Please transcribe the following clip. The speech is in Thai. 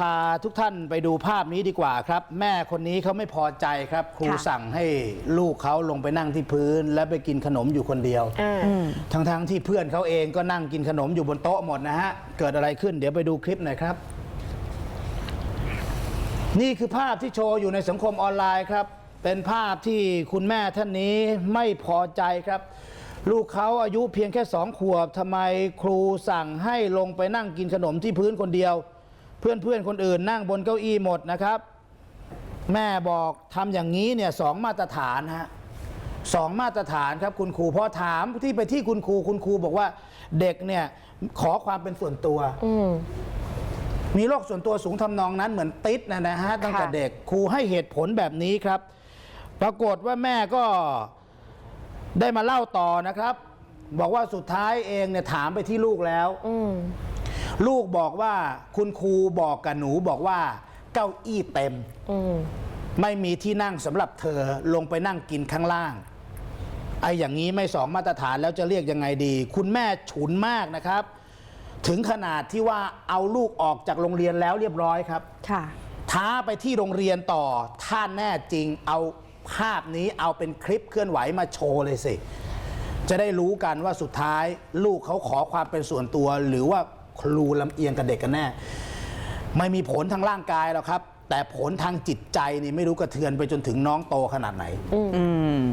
พาทุกท่านไปดูภาพนี้ดีกว่าครับ แม่คนนี้เขาไม่พอใจครับ ครูค่ะ สั่งให้ลูกเขาลงไปนั่งที่พื้น และไปกินขนมอยู่คนเดียว อ่า ทั้งๆที่เพื่อนเขาเองก็นั่งกินขนมอยู่บนโต๊ะหมดนะฮะ เกิดอะไรขึ้นเดี๋ยวไปดูคลิปหน่อยครับ นี่คือภาพที่โชว์อยู่ในสังคมออนไลน์ครับ เป็นภาพที่คุณแม่ท่านนี้ไม่พอใจครับ ลูกเขาอายุเพียงแค่สองขวบทำไมครูสั่งให้ลงไปนั่งกินขนมที่พื้นคนเดียว เพื่อนๆคนอื่นนั่งบนเก้าอี้หมดนะครับ แม่บอกทำอย่างนี้เนี่ยสองมาตรฐานฮะสองมาตรฐานครับคุณครูพอถามที่ไปที่คุณครูคุณครูบอกว่าเด็กเนี่ยขอความเป็นส่วนตัวอืมมีโรคส่วนตัวสูงทำนองนั้นเหมือนติดนะนะฮะตั้งแต่ค่ะเด็กครูให้เหตุผลแบบนี้ครับ ปรากฏว่าแม่ก็ได้มาเล่าต่อนะครับ บอกว่าสุดท้ายเองเนี่ยถามไปที่ลูกแล้วอืม ลูกบอกว่าคุณครูบอกกับหนูบอกว่าเก้าอี้เต็ม อืมไม่มีที่นั่งสำหรับเธอลงไปนั่งกินข้างล่างไอ้อย่างนี้ไม่สองมาตรฐานแล้วจะเรียกยังไงดี คุณแม่ฉุนมากนะครับ ถึงขนาดที่ว่าเอาลูกออกจากโรงเรียนแล้วเรียบร้อยครับ ค่ะ ท้าไปที่โรงเรียนต่อ ถ้าแน่จริงเอาภาพนี้เอาเป็นคลิปเคลื่อนไหวมาโชว์เลยสิ จะได้รู้กันว่าสุดท้ายลูกเขาขอความเป็นส่วนตัวหรือว่า ครูลำเอียงกับเด็กกันแน่ ไม่มีผลทางร่างกายหรอกครับ แต่ผลทางจิตใจนี่ไม่รู้กระเทือนไปจนถึงน้องโตขนาดไหนอืม